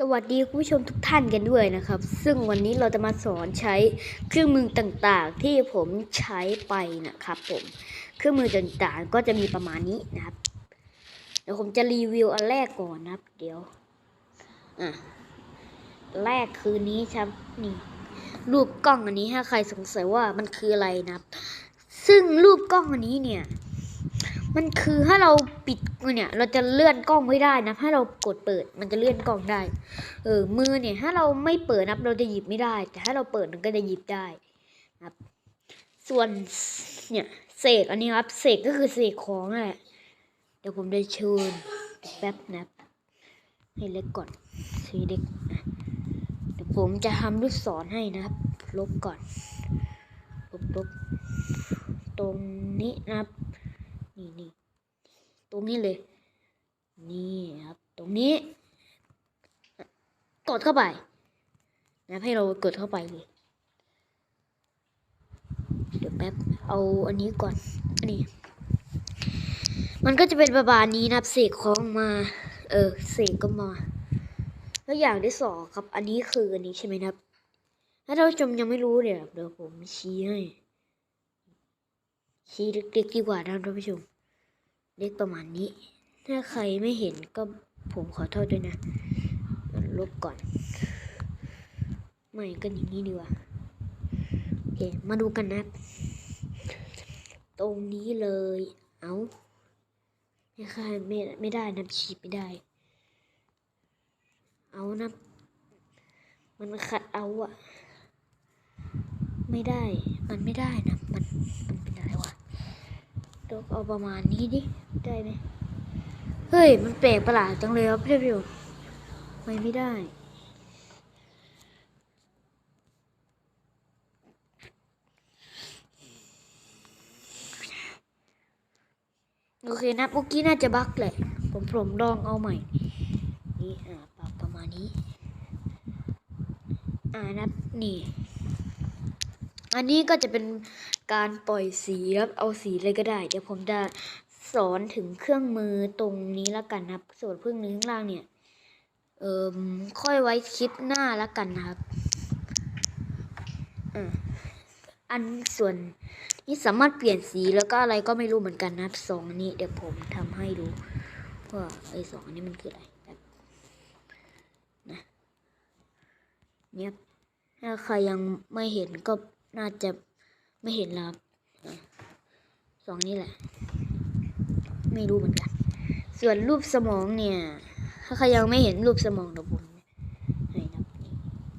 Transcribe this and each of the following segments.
สวัสดีคุณผู้ชมทุกท่านกันด้วยนะครับ ซึ่งวันนี้เราจะมาสอนใช้เครื่องมือต่างๆ ที่ผมใช้ไปนะครับผมเครื่องมือต่างๆก็จะมีประมาณนี้นะครับเดี๋ยวผมจะรีวิวอันแรกก่อนนะครับ เดี๋ยวอะแรกคือนี้ครับนี่ รูปกล้องอันนี้ถ้าใครสงสัยว่ามันคืออะไรนะครับ ซึ่งรูปกล้องอันนี้เนี่ย มันคือถ้าเราปิด เนี่ยเราจะเลื่อนกล้องไม่ได้นะถ้าเรากดเปิดมันจะเลื่อนกล้องได้ เออมือเนี่ยถ้าเราไม่เปิดนับเราจะหยิบไม่ได้ แต่ถ้าเราเปิดมันก็จะหยิบได้นะครับ ส่วนเนี่ยเสกอันนี้ครับเสกก็คือเสกของนั่นแหละเดี๋ยวผมจะเชิญแป๊บนะครับให้เล็กก่อนสีเล็กนะเดี๋ยวผมจะทำลูกศรให้นะครับ ลบก่อนลบลบตรงนี้นะครับ ตรงนี้เลย นี่ครับ ตรงนี้ กดเข้าไป นะให้เรากดเข้าไปเลยเดี๋ยวแป๊บเอาอันนี้ก่อนอันนี้มันก็จะเป็นประมาณนี้นะครับเสกของมา เออเสกก็มา แล้วอย่างที่สองครับ อันนี้คืออันนี้ใช่ไหมครับ ถ้าท่านชมยังไม่รู้เนี่ยเดี๋ยวผมชี้ให้ชี้เล็กๆดีกว่านะท่านผู้ชม เล็กประมาณนี้ ถ้าใครไม่เห็นก็ผมขอโทษด้วยนะลบก่อน ไม่ก็อย่างนี้ดีกว่าโอเคมาดูกันนะ ตรงนี้เลย เอาไม่ค่ไม่ไม่ได้นะฉีดไม่ได้ เอานะมันขัดเอาอะไม่ได้ มันไม่ได้นะ มัน มันเป็นอะไรวะ ล กเอาประมาณนี้ดิ ได้ไหมเฮ้ย มันแปลกประหลาดจังเลยครับพี่พิวไม่ไม่ได้โอเคนะเมื่อกี้น่าจะบั๊กแหละ ผมผมลองเอาใหม่ นี่อ่าปรับประมาณนี้ อ่านับนี่ อันนี้ก็จะเป็นการปล่อยสีครับเอาสีเลยก็ได้ เดี๋ยวผมจะสอนถึงเครื่องมือตรงนี้แล้วกันนะครับ ส่วนเครื่องมือข้างล่างเนี่ย เอ่มค่อยไว้คลิปหน้าแล้วกันนะครับอันส่วนนี้สามารถเปลี่ยนสีแล้วก็อะไรก็ไม่รู้เหมือนกันนะครับสองนี้เดี๋ยวผมทำให้ดูว่าไอ้สองอันนี้มันคืออะไรนะเนี่ยถ้าใครยังไม่เห็นก็ น่าจะไม่เห็นแล้วสองนี้แหละ ไม่รู้เหมือนกัน ส่วนรูปสมองเนี่ย ถ้าใครยังไม่เห็นรูปสมองเดี๋ยวผมให้นับ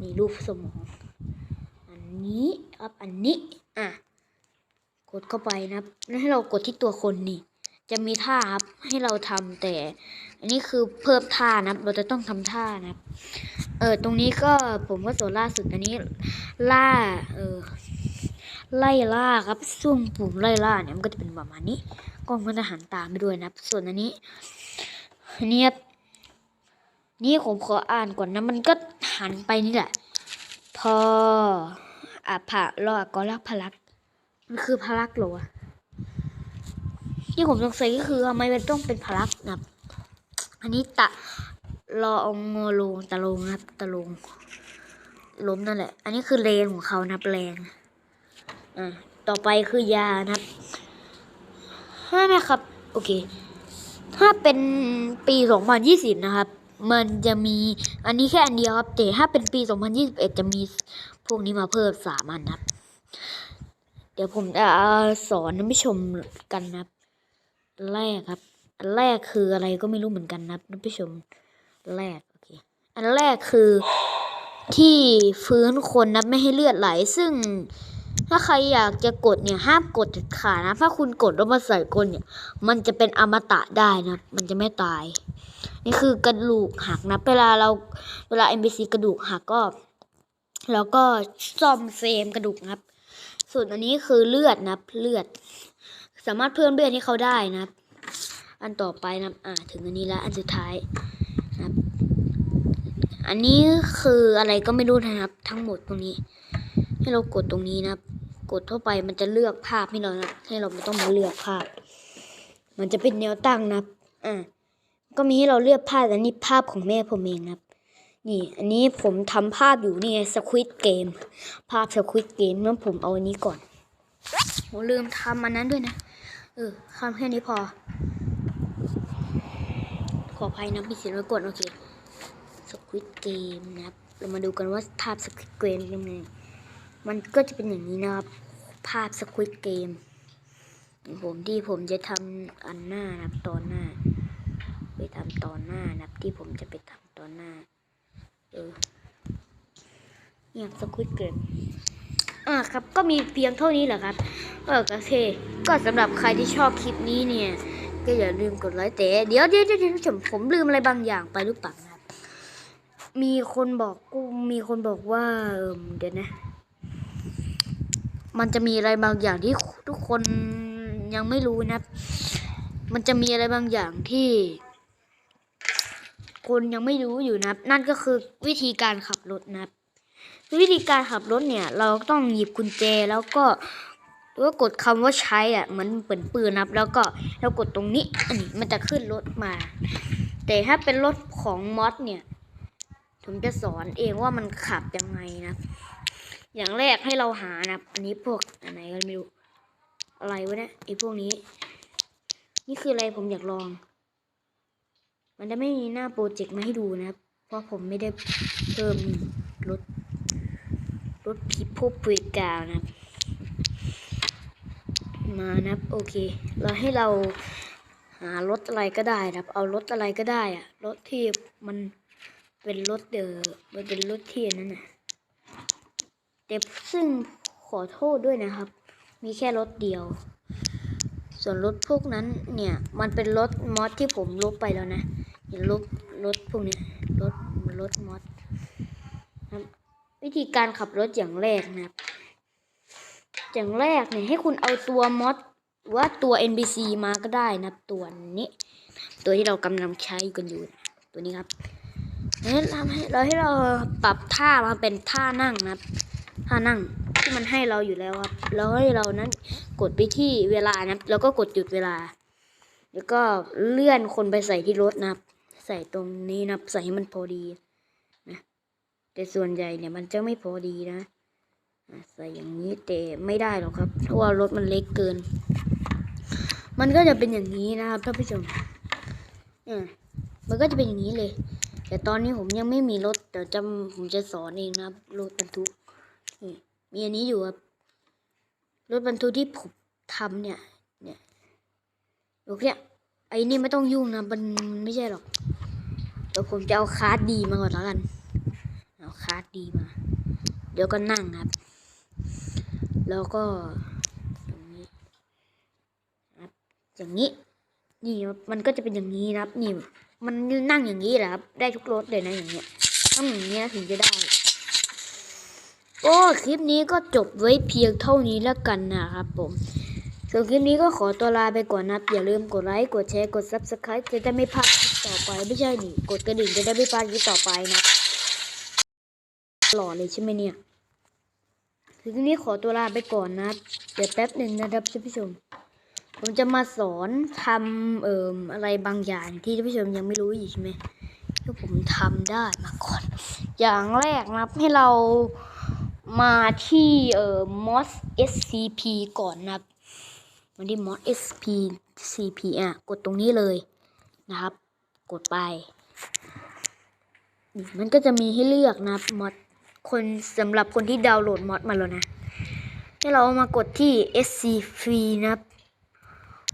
นี่รูปสมอง อันนี้ครับอันนี้ อะ กดเข้าไปนะแล้วให้เรากดที่ตัวคนนี่ จะมีท่าครับให้เราทำแต่ อันนี้คือเพิ่มท่านะเราจะต้องทำท่านะเออตรงนี้ก็ผมก็สอนล่าสุดอันนี้ ล่า เออไล่ล่าครับซุ่มปุ่มไล่ล่าเนี่ยมันก็จะเป็นประมาณนี้กล้องมันจะหันตามไปด้วยนะส่วนอันนี้อันนี้ครับนี่ผมขออ่านก่อนนะ มันก็หันไปนี่แหละ พออะผะรอก็รักพลัก มันคือพลักหรอวะที่ผมสงสัยก็คือทำไมมันต้องเป็นพลักนะครับ อันนี้ตะรอองโงลงตะลงนะครับตะลงล้มนั่นแหละ อันนี้คือแรงของเขานับแรงอ่าต่อไปคือยานะครับถ้านะครับ โอเค ถ้าเป็นปี 2020 นะครับ มันจะมีอันนี้แค่อันเดียวครับแต่ถ้าเป็นปี 2021 จะมีพวกนี้มาเพิ่มสามอันนะครับ เดี๋ยวผมจะสอนท่านผู้ชมกันนะครับ แรกครับ อันแรกคืออะไรก็ไม่รู้เหมือนกันนะครับท่านผู้ชมแรกโอเคอันแรกคือที่ฟื้นคนนะไม่ให้เลือดไหล ซึ่งถ้าใครอยากจะกดเนี่ยห้ามกดขานะ ถ้าคุณกดแล้วมาใส่กลเนี่ย มันจะเป็นอมตะได้นะ มันจะไม่ตาย นี่คือกระดูกหักนะ เวลาเราเวลา NPC กระดูกหักก็เราก็ซ่อมเซมกระดูกนะครับ ส่วนอันนี้คือเลือดนับเลือด สามารถเพิ่มเลือดให้เขาได้นะครับ อันต่อไปนับอ่าถึงอันนี้แล้วอันสุดท้ายนะครับ อันนี้คืออะไรก็ไม่รู้นะครับ ทั้งหมดตรงนี้ ให้เรากดตรงนี้นะครับ กดเข้าไปมันจะเลือกภาพให้เรานะให้เราไม่ต้องมาเลือกภาพ มันจะเป็นแนวตั้งนะครับอ่าก็มีให้เราเลือกภาพอันนี้ภาพของแม่ผมเองนะครับ นี่ อันนี้ผมทำภาพอยู่นี่สควิตเกมภาพสควิตเกมงั้นผมเอาอันนี้ก่อนผมลืมทำอันนั้นด้วยนะ เออทำแค่นี้พอ ออภัยนะพี่เสียงรบกวนโอเคสควิตเกมนะครับ เรามาดูกันว่าภาพสควิตเกมเป็นยังไงมันก็จะเป็นอย่างนี้นะครับ ภาพสควิตเกมผมที่ผมจะทำอันหน้านะครับตอนหน้า ไปทำตอนหน้านะครับที่ผมจะไปทำตอนหน้า เออเนี่ยสควิตเกมอ่าครับก็มีเพียงเท่านี้แหละครับ เออโอเค ก็สำหรับใครที่ชอบคลิปนี้เนี่ย ก็อย่าลืมกดไลค์แต่เดี๋ยวเดี๋ยวเดี๋ยวผมผมลืมอะไรบางอย่างไปหรือเปล่านะครับ มีคนบอกกูมีคนบอกว่าเออเดี๋ยวนะ มันจะมีอะไรบางอย่างที่ทุกคนยังไม่รู้นะ มันจะมีอะไรบางอย่างที่ คนยังไม่รู้อยู่นะนั่นก็คือวิธีการขับรถนะวิธีการขับรถเนี่ย เราต้องหยิบกุญแจแล้วก็ แล้วก็กดคำว่าใช้อะเหมือนเปิดปืนนะครับ แล้วก็เรากดตรงนี้อันนี้มันจะขึ้นรถมา แต่ถ้าเป็นรถของมอสเนี่ย ผมจะสอนเองว่ามันขับยังไงนะ อย่างแรกให้เราหานับอันนี้พวกอันไหนก็ไม่รู้อะไรวะเนี่ยไอ้พวกนี้ นี่คืออะไรผมอยากลอง มันจะไม่มีหน้าโปรเจกต์มาให้ดูนะเพราะผมไม่ได้เพิ่มรถรถพิภพเวกาวนะครับ มานะครับโอเคเราให้เราหารถอะไรก็ได้นะครับ เอารถอะไรก็ได้อะรถที่มันเป็นรถเดอมันเป็นรถที่นนั้นน่ะแต่ซึ่งขอโทษด้วยนะครับ มีแค่รถเดียว ส่วนรถพวกนั้นเนี่ยมันเป็นรถมอสที่ผมลบไปแล้วนะเห็นลบรถพวกนี้รถรถมอสครับวิธีการขับรถอย่างแรกนะครับ อย่างแรกเนี่ยให้คุณเอาตัวมอสว่าตัว NPC มาก็ได้นะตัวนี้ ตัวที่เรากำลังใช้กันอยู่ ตัวนี้ครับให้ทำให้เราให้เราปรับท่ามาเป็นท่านั่งนะครับ ท่านั่งที่มันให้เราอยู่แล้วครับ แล้วให้เรานั้นกดไปที่เวลานะครับ แล้วก็กดหยุดเวลา แล้วก็เลื่อนคนไปใส่ที่รถนะครับ ใส่ตรงนี้นะครับ ใส่ให้มันพอดีนะแต่ส่วนใหญ่เนี่ยมันจะไม่พอดีนะ ใส่อย่างนี้แต่ไม่ได้หรอกครับ เพราะว่ารถมันเล็กเกิน มันก็จะเป็นอย่างนี้นะครับท่านผู้ชมอ่ามันก็จะเป็นอย่างนี้เลย แต่ตอนนี้ผมยังไม่มีรถแต่จะผมจะสอนเองนะครับรถบรรทุกนี่มีอันนี้อยู่ครับรถบรรทุกที่ผมทำเนี่ย เนี่ยโอเคไอ้นี่ไม่ต้องยุ่งนะมันมันไม่ใช่หรอกเดี๋ยวผมจะเอาคาร์ดดีมาก่อนแล้วกัน เอาคาร์ดดีมา เดี๋ยวก็นั่งครับ แล้วก็อย่างนี้ครับอย่างนี้ นี่มันก็จะเป็นอย่างนี้นะครับ นี่มันนั่งอย่างนี้แหละครับ ได้ทุกรถเลยนะอย่างเงี้ยต้องอย่างเงี้ยถึงจะได้โอ้คลิปนี้ก็จบไว้เพียงเท่านี้แล้วกันนะครับผมส่วนคลิปนี้ก็ขอตัวลาไปก่อนนะครับอย่าลืมกดไลค์กดแชร์กด subscribe จะได้ไม่พลาดคลิปต่อไปไม่ใช่นี่กดกระดิ่งจะได้ไม่พลาดคลิปต่อไปนะหล่อเลยใช่ไหมเนี่ย คือคลิปนี้ขอตัวลาไปก่อนนะเดี๋ยวแป๊บหนึ่งนะครับท่านผู้ชม ผมจะมาสอนทำเอ่มอะไรบางอย่างที่ท่านผู้ชมยังไม่รู้อยู่ใช่ไหมที่ผมทำได้มาก่อน อย่างแรกนะครับให้เรามาที่เอ่อ mos scp ก่อนนะครับมาที่ mos scp อะกดตรงนี้เลยนะครับ กดไป มันก็จะมีให้เลือกนะครับมอด คนสำหรับคนที่ดาวน์โหลดมอดมาแล้วนะ ให้เรามากดที่ scp นะครับ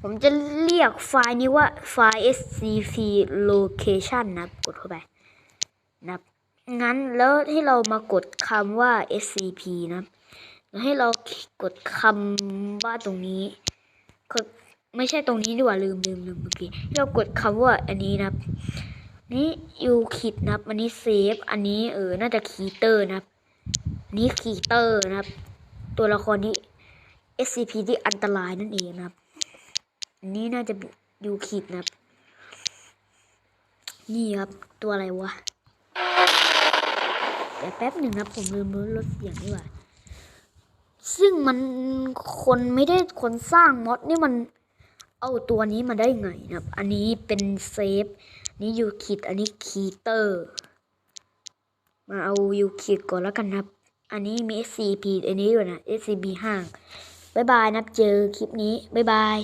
ผมจะเรียกไฟล์นี้ว่าไฟล์ scp location นะครับ กดเข้าไปนะครับ งั้นแล้วให้เรามากดคำว่า scp นะครับแล้วให้เรากดคำว่าตรงนี้ไม่ใช่ตรงนี้ดีกว่าลืมลืมลืมเมื่อกี้ให้เรากดคำว่าอันนี้นะครับ นี่ยูคิดนะครับ อันนี้เซฟ อันนี้เออ น่าจะคีเตอร์นะครับนนี้คีเตอร์นะครับ ตัวละครนี้ SCP ที่อันตรายนั่นเองนะครับ อันนี้น่าจะยูคิดนะครับ นี่ครับ ตัวอะไรวะเดี๋ยวแป๊บหนึ่งนะผมลืมลดเสียงดีกว่า ซึ่งมันคนไม่ได้คนสร้างมอดนี่มัน เอาตัวนี้มาได้ไงนะครับ อันนี้เป็นเซฟ นี่ยูคิด อันนี้คีเตอร์ มาเอายูคิดก่อนแล้วกันนะครับ อันนี้มี SCP อันนี้ด้วยนะ SCP ห้างบายบายนะครับเจอคลิปนี้บายบาย